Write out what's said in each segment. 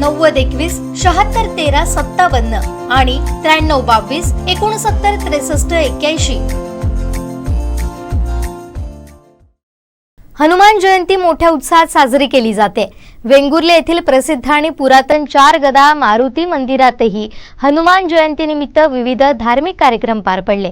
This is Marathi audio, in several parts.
नव्वद एकवीस शहात्तर तेरा सत्तावन्न आणि त्र्याण्णव बावीस एकोणसत्तर त्रेसष्ट एक्क्याऐंशी. हनुमान जयंती मोठ्या उत्साहात साजरी केली जाते. वेंगुर्ले येथील प्रसिद्ध आणि पुरातन चार गदा मारुती मंदिरातही हनुमान जयंतीनिमित्त विविध धार्मिक कार्यक्रम पार पडले.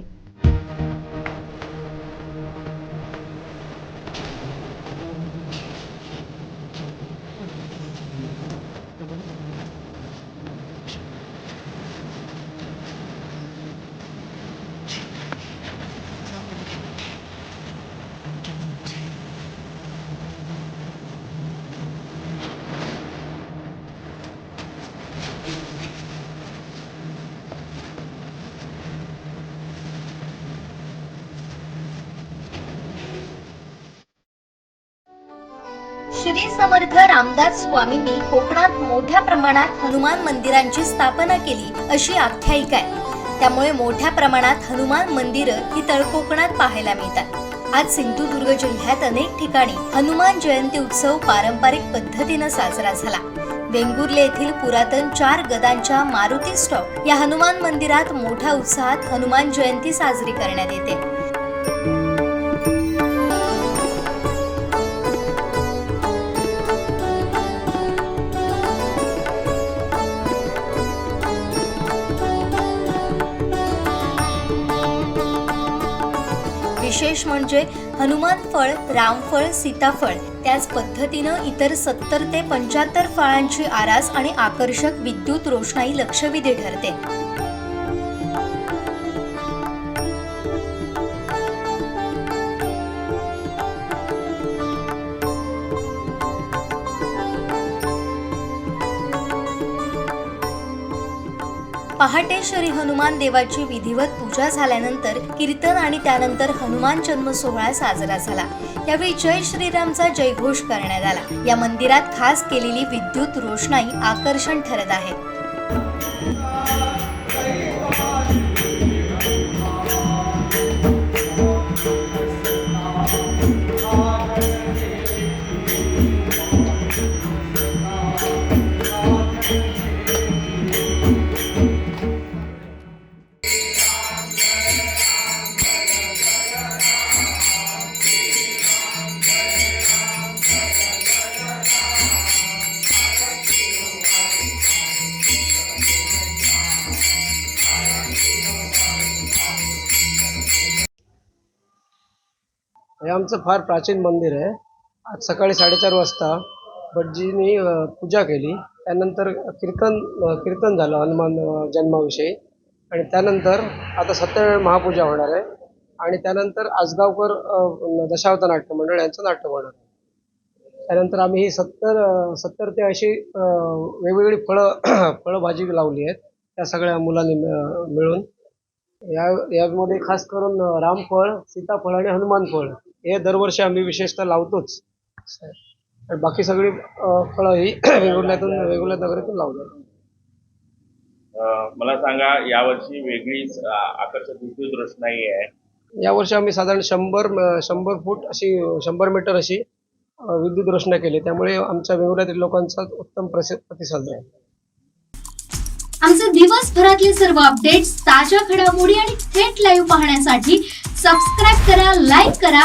श्री समर्थ रामदास स्वामींनी कोकणात मोठ्या प्रमाणात हनुमान मंदिरांची स्थापना केली अशी आख्यायिका आहे. त्यामुळे मोठ्या प्रमाणात हनुमान मंदिरं ही तळकोकणात पाहायला मिळतात. आज सिंधुदुर्ग जिल्ह्यात अनेक ठिकाणी हनुमान जयंती उत्सव पारंपरिक पद्धतीनं साजरा झाला. वेंगुर्ले येथील पुरातन चार गदांच्या मारुती स्टॉप या हनुमान मंदिरात मोठ्या उत्साहात हनुमान जयंती साजरी करण्यात येते. विशेष म्हणजे हनुमान फळ रामफळ सीताफळ. त्याच पद्धतीनं इतर सत्तर ते पंच्याहत्तर फळांची आरास आणि आकर्षक विद्युत रोषणाई लक्षवेधी ठरते. पहाटे श्री हनुमान देवाची विधिवत पूजा झाल्यानंतर कीर्तन आणि त्यानंतर हनुमान जन्म सोहळा साजरा झाला. यावेळी जय श्रीरामचा जयघोष करण्यात आला. या मंदिरात खास केलेली विद्युत रोषणाई आकर्षण ठरत आहे. हे आमचं फार प्राचीन मंदिर आहे. आज सकाळी साडेचार वाजता भटजींनी पूजा केली. त्यानंतर कीर्तन कीर्तन झालं हनुमान जन्माविषयी. आणि त्यानंतर आता सत्यनारायण महापूजा होणार आहे. आणि त्यानंतर आसगावकर दशावतार नाट्य मंडळ यांचं नाट्य होणार आहे. त्यानंतर आम्ही ही सत्तर सत्तर ते अशी वेगवेगळी फळं फळभाजी लावली आहेत. त्या सगळ्या मुलांनी मिळ- मिळून. या यामध्ये खास करून रामफळ सीताफळ आणि हनुमान फळ हे दरवर्षी आम्ही विशेषतः लावतोच. बाकी सगळी फळं ही वेगवेगळ्यातून वेगवेगळ्या नगरीतून लावतात अं, मला सांगा यावर्षी वेगळीच आकर्षक विद्युत रोषणाई आहे यावर्षी आम्ही साधारण शंभर शंभर फूट अशी शंभर मीटर अशी विद्युत रोषणाई केली. त्यामुळे आमच्या वेगवेगळ्या लोकांचा उत्तम प्रतिसाद आहे. आमचे दिवसभरातले सर्व अपडेट्स ताज्या घडामोडी आणि थेट लाईव्ह पाहण्यासाठी सबस्क्राईब करा लाईक करा